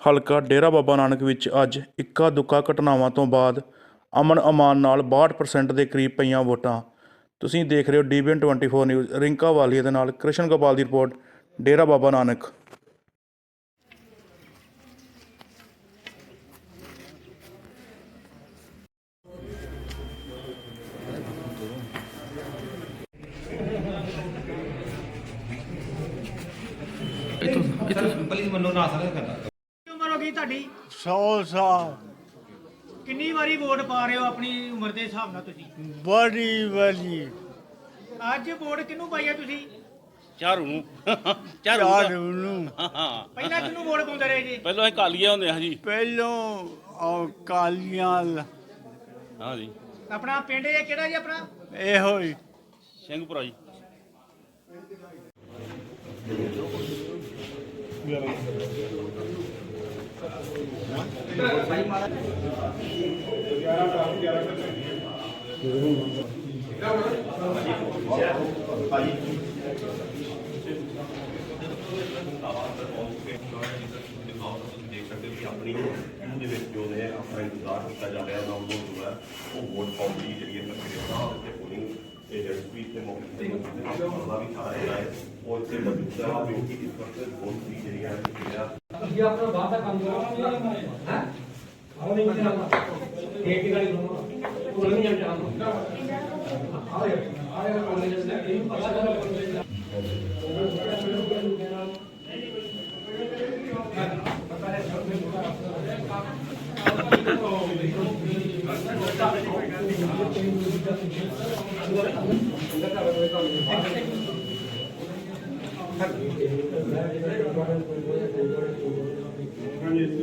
ਹਲਕਾ ਡੇਰਾ ਬਾਬਾ ਨਾਨਕ ਵਿੱਚ ਅੱਜ ਇੱਕਾ ਦੁੱਕਾ ਘਟਨਾਵਾਂ ਤੋਂ ਬਾਅਦ ਅਮਨ ਅਮਾਨ ਨਾਲ 62% ਦੇ ਕਰੀਬ ਪਈਆਂ ਵੋਟਾਂ। ਤੁਸੀਂ ਦੇਖ ਰਹੇ ਹੋ ਡੀਬੀਐਨ 24 ਨਿਊਜ਼ ਰਿੰਕਾ ਵਾਲੀਆ ਦੇ ਨਾਲ ਕ੍ਰਿਸ਼ਨ ਗੋਪਾਲ ਦੀ ਰਿਪੋਰਟ ਡੇਰਾ ਬਾਬਾ ਨਾਨਕ। ਪਲੀਜ਼ ਮੰਨੋ ਨਾ ਸਾਰਾ ਕਰਦਾ ਉਮਰ ਤੁਹਾਡੀ? 100 ਸਾਲ ਕਿੰਨੀ ਵਾਰੀ ਵੋਟ ਪਾ ਰਹੇ ਹੋ ਆਪਣੀ ਉਮਰ ਦੇ ਹਿਸਾਬ ਨਾਲ ਤੁਸੀਂ? ਬੜੀ ਬੜੀ ਅੱਜ ਵੋਟ ਕਿਹਨੂੰ ਪਾਈ ਤੁਸੀਂ? ਚਾਰੂ ਨੂੰ। ਚਾਰੂ ਚਾਰ ਨੂੰ। ਹਾਂ ਪਹਿਲਾਂ ਕਿਹਨੂੰ ਵੋਟ ਪਾਉਂਦੇ ਰਹੇ ਜੀ? ਪਹਿਲਾਂ ਇਹ ਕਾਲੀਏ ਹੁੰਦੇ ਹਾਂ ਜੀ ਪਹਿਲੋਂ ਉਹ ਕਾਲੀਆਂ ਲ- ਹਾਂ ਜੀ ਆਪਣਾ ਪਿੰਡ ਇਹ ਕਿਹੜਾ ਜੀ ਆਪਣਾ? ਇਹੋ ਹੀ। ਸਿੰਘਪੁਰਾ ਜੀ। ਆਪਣੀ ਇਹਨੂੰ ਦੇ ਵਿੱਚ ਜੋ ਨੇ ਆਪਣਾ ਇੰਤਜ਼ਾਰ ਕੀਤਾ ਜਾ ਰਿਹਾ ਨਾ ਉਹ ਜੋ ਹੈ ਉਹ ਵੋਟ ਪਾਉਣ ਦੀ ਜਿਹੜੀ ਹੈ ਪ੍ਰਕਿਰਿਆ ਦਾ ਤੇ ਪੋਲਿੰਗ ਏਜੰਟਸ ਤੇ ਮੌਕੇ ਤੇ ਮੌਜੂਦ ਵੀ ਸਾਰਾ ਜਿਹੜਾ ਹੈ ਉਹ ਇੱਥੇ ਮੌਜੂਦ ਹੈ ਜੋ ਕਿ ਇਸ ਵਕਤ ਵੋਟ ਦੀ ਜਿਹੜੀ ਹੈ ਪ੍ਰਕਿਰਿਆ ये अपना भाषा कमज़ोर है? हम हाँ? नहीं जानते एक ही गाड़ी दोनों तो नहीं जानते हम आ रहे आ रहे कॉलेज से ये पता चला कॉलेज Thank you.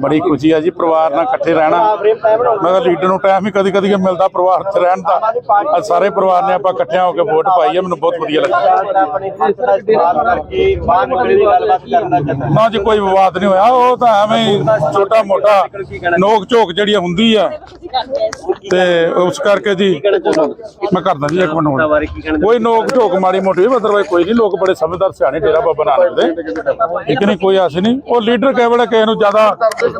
ਬੜੀ ਖੁਸ਼ੀ ਆ ਜੀ, ਪਰਿਵਾਰ ਨਾਲ ਇਕੱਠੇ ਰਹਿਣਾ। ਮੈਂ ਕਿਹਾ ਲੀਡਰ ਨੂੰ ਟਾਈਮ ਹੀ ਕਦੀ ਕਦੀ ਮਿਲਦਾ, ਪਰਿਵਾਰ 'ਚ ਰਹਿਣ ਦਾ। ਸਾਰੇ ਪਰਿਵਾਰ ਨੇ ਆਪਾਂ ਇਕੱਠਿਆਂ ਹੋ ਕੇ ਵੋਟ ਪਾਈ ਹੈ ਮੈਨੂੰ ਬਹੁਤ ਵਧੀਆ ਲੱਗਾ ਨਾ ਜੀ, ਕੋਈ ਵਿਵਾਦ ਨਹੀਂ ਹੋਇਆ, ਉਹ ਤਾਂ ਐਵੇਂ ਛੋਟਾ ਮੋਟਾ ਨੋਕ ਝੋਕ ਜਿਹੜੀ ਹੁੰਦੀ ਆ। ਤੇ ਉਸ ਕਰਕੇ ਜੀ, ਮੈਂ ਕਰਦਾ ਜੀ ਇੱਕ ਮਿੰਟ ਹੁਣ। ਕੋਈ ਨੋਕ ਝੋਕ ਮਾੜੀ ਮੋਟੀ ਅਦਰਵਾਈਜ਼ ਕੋਈ ਨਹੀਂ, ਲੋਕ ਬੜੇ ਸਮਝਦਾਰ, ਸਿਆਣੇ ਡੇਰਾ ਬਾਬਾ ਨਾਨਕ ਦੇ। ਇੱਕ ਨਹੀਂ ਕੋਈ ਆਸ ਨਹੀਂ। ਉਹ ਲੀਡਰ ਕਈ ਵੇਲੇ ਕਿਸੇ ਨੂੰ ਜ਼ਿਆਦਾ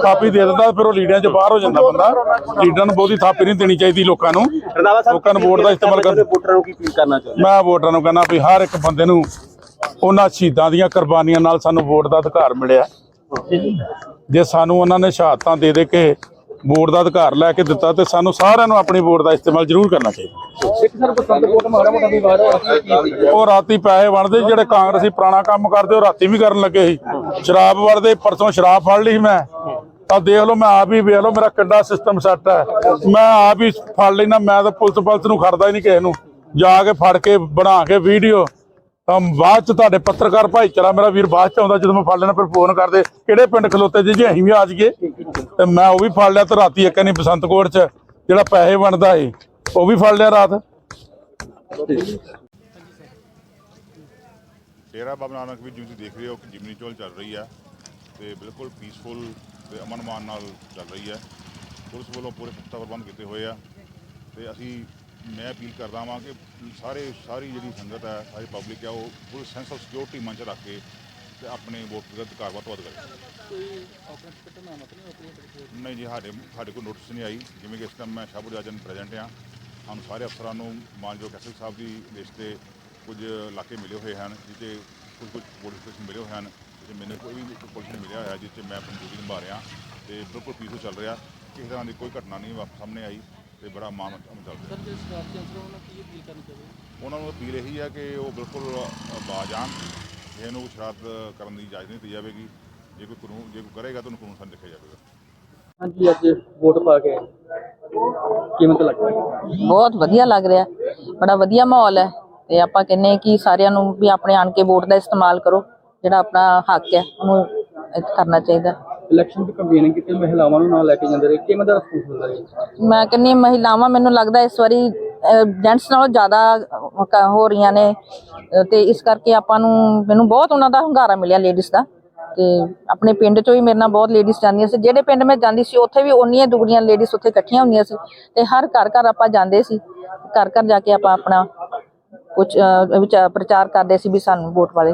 ਥਾਪੀ ਦੇ ਦਿੰਦਾ ਫਿਰ ਉਹ ਲੀਡਰਾਂ 'ਚ ਬਾਹਰ ਹੋ ਜਾਂਦਾ ਬੰਦਾ। ਲੀਡਰਾਂ ਨੂੰ ਬਹੁਤੀ ਥਾਪੀ ਨਹੀਂ ਦੇਣੀ ਚਾਹੀਦੀ ਲੋਕਾਂ ਨੂੰ। ਲੋਕਾਂ ਨੂੰ ਵੋਟ ਦਾ ਇਸਤੇਮਾਲ ਕਰ ਵੋਟਰਾਂ ਨੂੰ ਕੀ ਅਪੀਲ ਕਰਨਾ ਚਾਹੁੰਦੇ? ਮੈਂ ਵੋਟਰਾਂ ਨੂੰ ਕਹਿੰਦਾ ਵੀ ਹਰ ਇੱਕ ਬੰਦੇ ਨੂੰ ਉਹਨਾਂ ਸ਼ਹੀਦਾਂ ਦੀਆਂ ਕੁਰਬਾਨੀਆਂ ਨਾਲ ਸਾਨੂੰ ਵੋਟ ਦਾ ਅਧਿਕਾਰ ਮਿਲਿਆ। ਜੇ ਸਾਨੂੰ ਉਹਨਾਂ ਨੇ ਸ਼ਹਾਦਤਾਂ ਦੇ ਦੇ ਕੇ ਵੋਟ ਦਾ ਅਧਿਕਾਰ ਲੈ ਕੇ ਦਿੱਤਾ ਤੇ ਸਾਨੂੰ ਸਾਰਿਆਂ ਨੂੰ ਆਪਣੀ ਵੋਟ ਦਾ ਇਸਤੇਮਾਲ ਜ਼ਰੂਰ ਕਰਨਾ ਚਾਹੀਦਾ। ਉਹ ਰਾਤੀ ਪੈਸੇ ਵੰਡਦੇ ਜਿਹੜੇ ਕਾਂਗਰਸੀ ਪੁਰਾਣਾ ਕੰਮ ਕਰਦੇ ਉਹ ਰਾਤੀ ਵੀ ਕਰਨ ਲੱਗੇ ਸੀ। ਸ਼ਰਾਬ ਵੜਦੇ ਪਰਸੋਂ ਸ਼ਰਾਬ ਫੜ ਲਈ ਮੈਂ। ਤਾਂ ਦੇਖ ਲਓ ਮੈਂ ਆਪ ਹੀ ਵੇਖ ਲਓ ਮੇਰਾ ਕਿੱਡਾ ਸਿਸਟਮ ਸੈੱਟ ਹੈ। ਮੈਂ ਆਪ ਹੀ ਫੜ ਲੈਣਾ ਮੈਂ ਤਾਂ ਪੁਲਿਸ ਪੁਲਿਸ ਨੂੰ ਖੜਦਾ ਹੀ ਨਹੀਂ ਕਿਸੇ ਨੂੰ। ਜਾ ਕੇ ਫੜ ਕੇ ਬਣਾ ਕੇ ਵੀਡੀਓ ਤਾਂ ਬਾਅਦ ਚ ਤੁਹਾਡੇ ਪੱਤਰਕਾਰ ਭਾਈਚਾਰਾ ਮੇਰਾ ਵੀਰ, ਬਾਅਦ ਚ ਆਉਂਦਾ ਜਦੋਂ ਮੈਂ ਫੜ ਲੈਣਾ, ਫਿਰ ਫੋਨ ਕਰਦੇ, ਕਿਹੜੇ ਪਿੰਡ ਖਲੋਤੇ ਜੀ? ਜੀ ਅਸੀਂ ਵੀ ਆ ਜਾਈਏ, ਤੇ ਮੈਂ ਉਹ ਵੀ ਫੜ ਲਿਆ ਤੇ ਰਾਤੀ ਇੱਕ ਨਹੀਂ ਬਸੰਤਕੋਟ ਚ, ਜਿਹੜਾ ਪੈਸੇ ਵੰਡਦਾ ਸੀ ਉਹ ਵੀ ਫੜ ਲਿਆ ਰਾਤ। ਡੇਰਾ ਬਾਬਾ ਨਾਨਕ ਵੀ ਜਿਵੇਂ ਤੁਸੀਂ ਦੇਖ ਰਹੇ ਹੋ ਕਿ ਜਿਮਨੀ ਚੋਲ ਚੱਲ ਰਹੀ ਹੈ ਤੇ ਬਿਲਕੁਲ ਪੀਸਫੁਲ ਤੇ ਅਮਨ ਮਾਨ ਨਾਲ ਚੱਲ ਰਹੀ ਹੈ ਪੁਲਿਸ ਵੱਲੋਂ ਪੂਰੇ ਪੁਖਤਾ ਪ੍ਰਬੰਧ ਕੀਤੇ ਹੋਏ ਆ, ਤੇ ਅਸੀਂ ਮੈਂ ਅਪੀਲ ਕਰਦਾ ਹਾਂ ਕਿ ਸਾਰੇ, ਸਾਰੀ ਜਿਹੜੀ ਸੰਗਤ ਹੈ, ਸਾਰੀ ਪਬਲਿਕ ਹੈ, ਉਹ ਫੁੱਲ ਸੈਂਸ ਆਫ ਸਿਕਿਉਰਿਟੀ ਮੰਚ ਰੱਖ ਕੇ ਤੇ ਆਪਣੇ ਵੋਟ ਦਾ ਅਧਿਕਾਰ ਵੱਧ ਤੋਂ ਵੱਧ ਕਰੇ। ਨਹੀਂ ਜੀ, ਸਾਡੇ ਸਾਡੇ ਕੋਲ ਨੋਟਿਸ ਨਹੀਂ ਆਈ। ਜਿਵੇਂ ਕਿ ਇਸ ਟਾਈਮ ਮੈਂ ਸ਼ਾਹਪੁਰ ਰਾਜਨ ਪ੍ਰੈਜ਼ੈਂਟ ਹਾਂ। ਸਾਨੂੰ ਸਾਰੇ ਅਫਸਰਾਂ ਨੂੰ, ਮਾਨਯੋਗ ਐਸਐਸ ਸਾਹਿਬ ਦੀ ਲਿਸਟ ਤੇ ਕੁਝ ਇਲਾਕੇ ਮਿਲੇ ਹੋਏ ਹਨ, ਜਿੱਥੇ ਕੁਝ ਕੁਝ ਪੁਲਿਸ ਸਟੇਸ਼ਨ ਮਿਲੇ ਹੋਏ ਹਨ, ਜਿੱਥੇ ਮੈਨੂੰ ਕੋਈ ਵੀ ਪੁਲਿਸ ਨਹੀਂ ਮਿਲਿਆ ਹੋਇਆ, ਜਿੱਥੇ ਮੈਂ ਆਪਣੀ ਡਿਊਟੀ ਨਿਭਾ ਰਿਹਾ, ਤੇ ਬਿਲਕੁਲ ਪੀਸਫੁਲ ਚੱਲ ਰਿਹਾ। ਕਿਸੇ ਤਰ੍ਹਾਂ ਦੀ ਕੋਈ ਘਟਨਾ ਨਹੀਂ ਵਾਪਸ ਸਾਹਮਣੇ ਆਈ। ਤੇ ਬੜਾ ਅਮਨ ਚੱਲ ਰਿਹਾ। ਉਹਨਾਂ ਨੂੰ ਅਪੀਲ ਇਹੀ ਹੈ ਕਿ ਉਹ ਬਿਲਕੁਲ ਅ, ਬਾਜ਼ ਆਉਣ। ਕਿਸੇ ਨੂੰ ਸ਼ਰਾਰਤ ਕਰਨ ਦੀ ਇਜਾਜ਼ਤ ਨਹੀਂ ਦਿੱਤੀ ਜਾਵੇਗੀ। ਜੇ ਕੋਈ ਕਾਨੂੰਨ ਜੇ ਕੋਈ ਕਰੇਗਾ ਤਾਂ ਉਹਨੂੰ ਕਾਨੂੰਨ ਸਾਹਮਣੇ ਰੱਖਿਆ ਜਾਵੇਗਾ। ਹਾਂਜੀ ਅੱਜ ਵੋਟ ਪਾ ਕੇ ਕਿਵੇਂ ਤਾਂ ਲੱਗਦਾ ਬਹੁਤ ਵਧੀਆ ਲੱਗ ਰਿਹਾ। ਬੜਾ ਵਧੀਆ ਮਾਹੌਲ ਹੈ। ਤੇ ਆਪਾਂ ਕਹਿੰਨੇ ਕਿ ਸਾਰਿਆਂ ਨੂੰ ਵੀ ਆਪਣੇ ਆਣ ਕੇ ਵੋਟ ਦਾ ਇਸਤੇਮਾਲ ਕਰੋ। ਜਿਹੜਾ ਆਪਣਾ ਹੱਕ ਹੈ ਉਹਨੂੰ ਕਰਨਾ ਚਾਹੀਦਾ। ਇਲੈਕਸ਼ਨ ਦੀ ਕੰਪੇਨਿੰਗ ਕੀਤੀ ਮਹਿਲਾਵਾਂ ਨੂੰ ਨਾਲ ਲੈ ਕੇ ਜਾਂਦੇ ਰਹੇ। ਕਿਵੇਂ ਦਾ ਰਿਸਪੌਂਸ ਮਿਲਦਾ ਰਿਹਾ ਮੈਂ ਕਹਿੰਨੀ ਮਹਿਲਾਵਾਂ ਮੈਨੂੰ ਲੱਗਦਾ ਇਸ ਵਾਰੀ ਜੈਂਟਸ ਨਾਲੋਂ ਜ਼ਿਆਦਾ ਹੋ ਰਹੀਆਂ ਨੇ। ਤੇ ਇਸ ਕਰਕੇ ਆਪਾਂ ਨੂੰ ਮੈਨੂੰ ਬਹੁਤ ਉਹਨਾਂ ਦਾ ਹੰਗਾਰਾ ਮਿਲਿਆ ਲੇਡੀਜ਼ ਦਾ। ਤੇ ਆਪਣੇ ਪਿੰਡ ਚੋਂ ਵੀ ਮੇਰੇ ਨਾਲ ਬਹੁਤ ਲੇਡੀਜ਼ ਜਾਂਦੀਆਂ ਸੀ। ਜਿਹੜੇ ਪਿੰਡ ਮੈਂ ਜਾਂਦੀ ਸੀ, ਉੱਥੇ ਵੀ ਓਨੀਆਂ ਦੁਗਣੀਆਂ ਲੇਡੀਜ਼ ਉੱਥੇ ਇਕੱਠੀਆਂ ਹੁੰਦੀਆਂ ਸੀ। ਤੇ ਹਰ ਘਰ ਘਰ ਆਪਾਂ ਜਾਂਦੇ ਸੀ। ਘਰ ਘਰ ਜਾ ਕੇ ਆਪਾਂ ਆਪਣਾ ਕੁਝ ਪ੍ਰਚਾਰ ਕਰਦੇ ਸੀ ਵੀ ਸਾਨੂੰ ਵੋਟ ਵਾਲੇ।